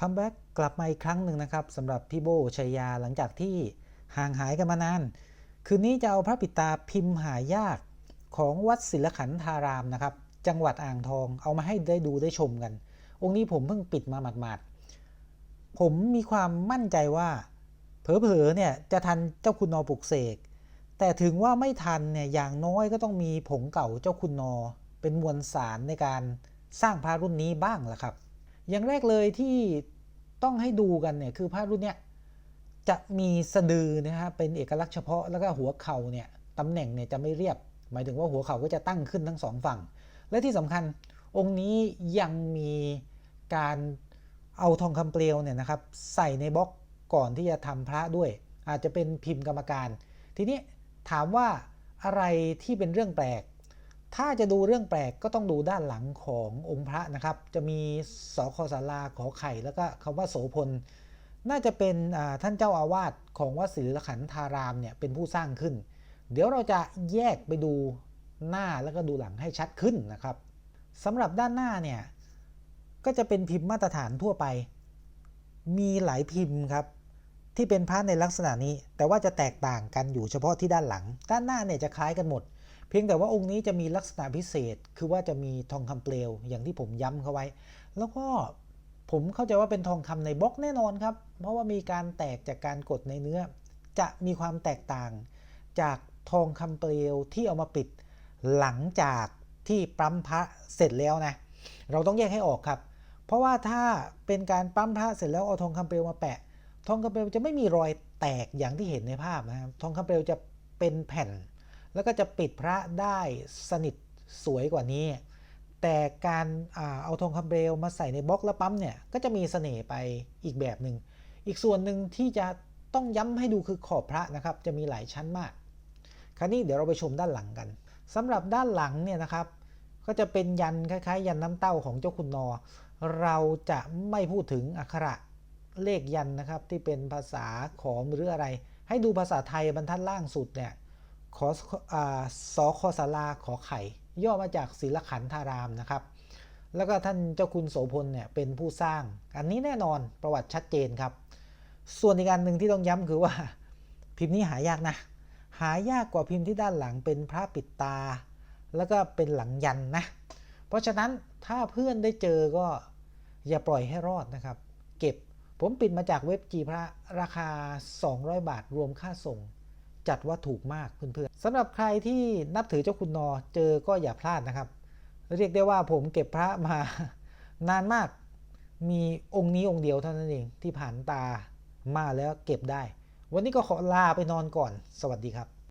คัมแบ็กกลับมาอีกครั้งหนึ่งนะครับสำหรับพี่โบชัยยาหลังจากที่ห่างหายกันมานาน คืนนี้จะเอาพระปิตาพิมพ์หายากของวัดศิลขันธารามนะครับ จังหวัดอ่างทองเอามาให้ได้ดูได้ชมกัน องค์นี้ผมเพิ่งปิดมาหมาดๆ ผมมีความมั่นใจว่าเผลอๆเนี่ยจะทันเจ้าคุณนอปลุกเสก แต่ถึงว่าไม่ทันเนี่ยอย่างน้อยก็ต้องมีผงเก่าเจ้าคุณนอ เป็นมวลสารในการสร้างพระรุ่นนี้บ้างล่ะครับ อย่างแรกเลยที่ต้องให้ดูกันเนี่ยคือพระรุ่นเนี้ยจะมีสะดือนะฮะเป็นเอกลักษณ์เฉพาะแล้วก็หัวเข่าเนี่ยตำแหน่งเนี่ยจะไม่เรียบ หมายถึงว่าหัวเข่าก็จะตั้งขึ้นทั้งสองฝั่ง และที่สำคัญองค์นี้ยังมีการเอาทองคำเปลวเนี่ยนะครับใส่ในบล็อกก่อนที่จะทำพระด้วย อาจจะเป็นพิมพ์กรรมการ ทีนี้ถามว่าอะไรที่เป็นเรื่องแปลก ถ้าจะดูเรื่องแปลกก็ต้องดูด้านหลังขององค์พระนะครับ จะมีสคศาลาขอไข่แล้วก็คำว่าโสพล น่าจะเป็นท่านเจ้าอาวาสของวัดศรีละขันธารามเนี่ยเป็นผู้สร้างขึ้น เดี๋ยวเราจะแยกไปดูหน้าแล้วก็ดูหลังให้ชัดขึ้นนะครับสำหรับด้านหน้าเนี่ยก็จะเป็นพิมพ์มาตรฐานทั่วไป มีหลายพิมพ์ครับที่เป็นพระในลักษณะนี้ แต่ว่าจะแตกต่างกันอยู่เฉพาะที่ด้านหลัง ด้านหน้าเนี่ยจะคล้ายกันหมด เพียงแต่ว่าองค์นี้จะมีลักษณะพิเศษ คือว่าจะมีทองคำเปลว อย่างที่ผมย้ำเขาไว้ แล้วก็ผมเข้าใจว่าเป็นทองคำในบล็อกแน่นอนครับ เพราะว่ามีการแตกจากการกดในเนื้อ จะมีความแตกต่าง จากทองคำเปลวที่เอามาปิด หลังจากที่ปั๊มพระเสร็จแล้วนะ เราต้องแยกให้ออกครับ เพราะว่าถ้าเป็นการปั๊มพระเสร็จแล้วเอาทองคำเปลวมาแปะ ทองคำเปลวจะไม่มีรอยแตกอย่างที่เห็นในภาพนะครับ ทองคำเปลวจะเป็นแผ่น แล้วก็จะปิดพระได้สนิทสวยกว่านี้ แต่การเอาทองคำเปลวมาใส่ในบล็อกแล้วปั๊มเนี่ยก็จะมีเสน่ห์ไปอีกแบบหนึ่งอีกส่วนหนึ่งที่จะต้องย้ำให้ดูคือขอบพระนะครับ จะมีหลายชั้นมาก คราวนี้เดี๋ยวเราไปชมด้านหลังกันสำหรับด้านหลังเนี่ยนะครับ ก็จะเป็นยันคล้ายๆ ยันน้ำเต้าของเจ้าคุณนอ เราจะไม่พูดถึงอักขระเลขยันนะครับที่เป็นภาษาขอมหรืออะไร ให้ดูภาษาไทยบรรทัดล่างสุดเนี่ย ขออาสอคอสาราขอไข่ ย่อมาจากศิลขันธารามนะครับ แล้วก็ท่านเจ้าคุณโสพลเนี่ยเป็นผู้สร้าง อันนี้แน่นอนประวัติชัดเจนครับ ส่วนอีกอันหนึ่งที่ต้องย้ำคือว่า พิมพ์นี้หายากนะ หายากกว่าพิมพ์ที่ด้านหลังเป็นพระปิดตา แล้วก็เป็นหลังยันนะ เพราะฉะนั้นถ้าเพื่อนได้เจอก็อย่าปล่อยให้รอดนะครับ เก็บผมปิดมาจากเว็บจีพระราคา 200 บาทรวมค่าส่ง จัดว่าถูกมากเพื่อนๆสำหรับใครที่นับถือเจ้าคุณนอเจอก็อย่าพลาดนะครับ เรียกได้ว่าผมเก็บพระมานานมาก มีองค์นี้องค์เดียวเท่านั้นเองที่ผ่านตามาแล้วเก็บได้ วันนี้ก็ขอลาไปนอนก่อน สวัสดีครับ